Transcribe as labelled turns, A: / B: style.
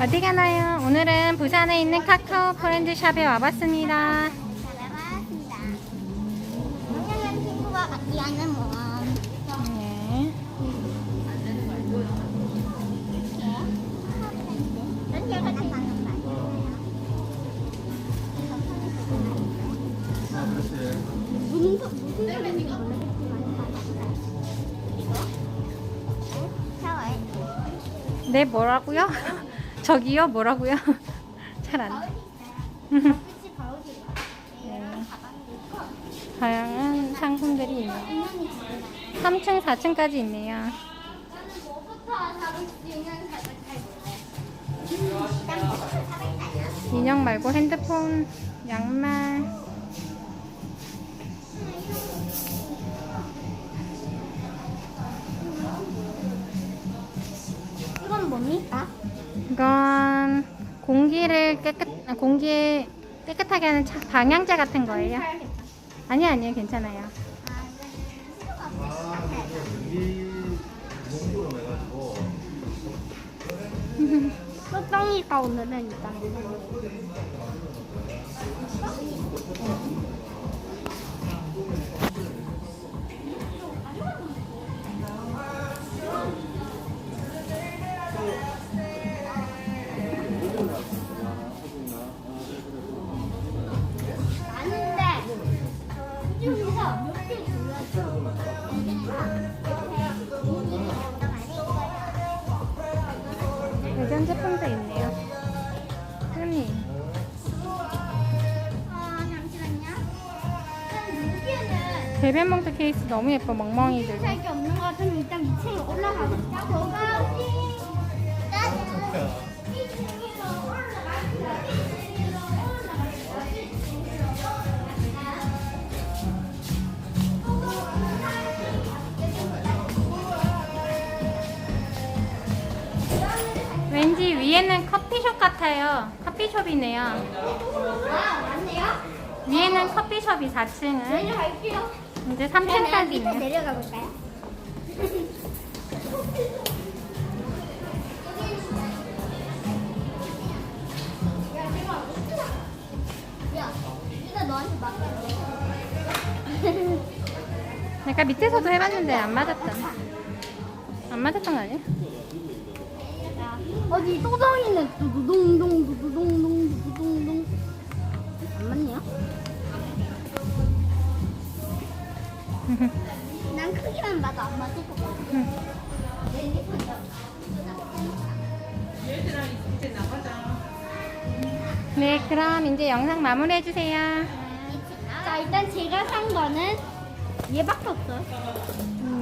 A: 어디 가나요? 오늘은 부산에 있는 카카오 프렌드 샵에 와봤습니다. 네, 뭐라고요? 저기요, 뭐라고요? 잘 안. 다양한 상품들이 있네요.
B: 인연이 있구나.
A: 3층, 4층까지 있네요. 인형 말고 핸드폰, 양말.
B: 이건 뭡니까?
A: 이건 공기를 깨끗, 아, 공기 깨끗하게 하는 차- 방향제 같은 거예요. 아니, 아니요, 괜찮아요.
B: 아, 소똥이가 오늘은 일단
A: 예전 제품도 있네요.
B: 아 여기에는
A: 배변 봉투 케이스 너무 예뻐, 멍멍이들.
B: 살게 없는 것 같으면 일단 2층에 올라가 보자. 고가지.
A: 왠지 위에는 커피숍 같아요. 커피숍이네요.
B: 아 맞네요.
A: 위에는 커피숍이 4층은.
B: 내려갈게요.
A: 이제
B: 그러면
A: 3층까지
B: 밑에
A: 있네요.
B: 내려가 볼까요? 야, 이거 너한테 맡길게.
A: 약간 밑에서도 해봤는데 안 맞았잖아. 안 맞았던 거 아니야?
B: 어디 또덩이는 두두동동 두두동동 두두동동 안 맞네요? 난 크기만 봐도 안 맞을 것 같아.
A: 네, 그럼 이제 영상 마무리해주세요.
B: 자 일단 제가 산 거는 얘밖에 없어요.
A: 안